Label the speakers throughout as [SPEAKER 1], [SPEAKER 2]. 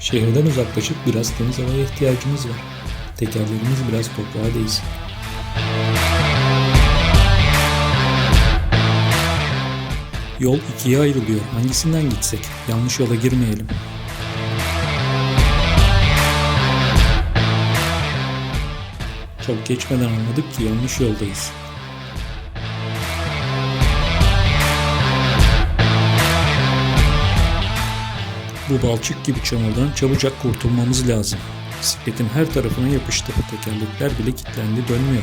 [SPEAKER 1] Şehirden uzaklaşıp biraz temiz havaya ihtiyacımız var. Tekerlerimiz biraz toprağa değsin. Yol ikiye ayrılıyor. Hangisinden gitsek? Yanlış yola girmeyelim. Çok geçmeden anladık ki yanlış yoldayız. Bu balçık gibi çamurdan çabucak kurtulmamız lazım. Bisikletin her tarafına yapıştı. Tekerlekler bile kilitlendi dönmüyor.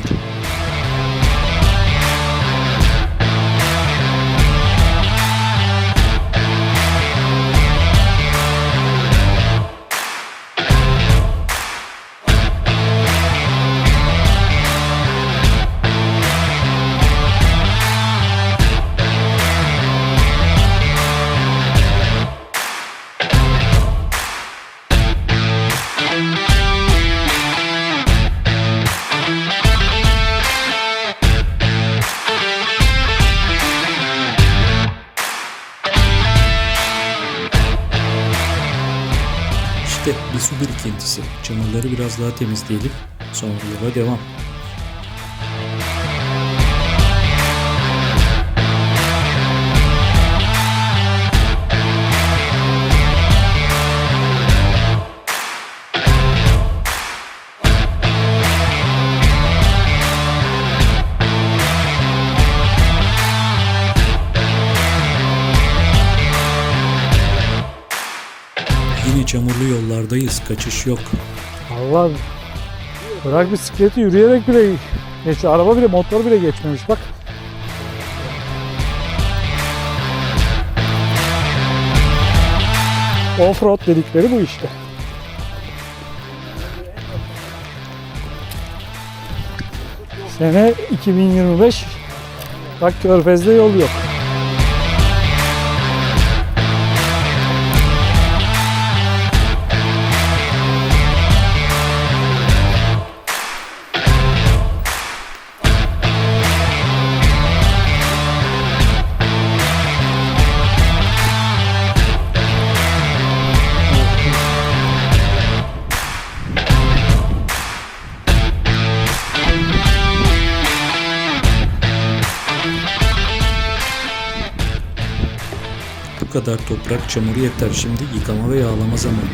[SPEAKER 1] İşte bir su birikintisi. Çamurları biraz daha temizleyelim. Sonra yola devam. Yine çamurlu yollardayız. Kaçış yok.
[SPEAKER 2] Allah bırak bisikleti yürüyerek bile geç araba bile motor bile geçmemiş bak. Offroad dedikleri bu işte. Sene 2025 bak Körfez'de yol yok.
[SPEAKER 1] Kadar toprak çamuru yeter şimdi yıkama ve yağlama zamanı.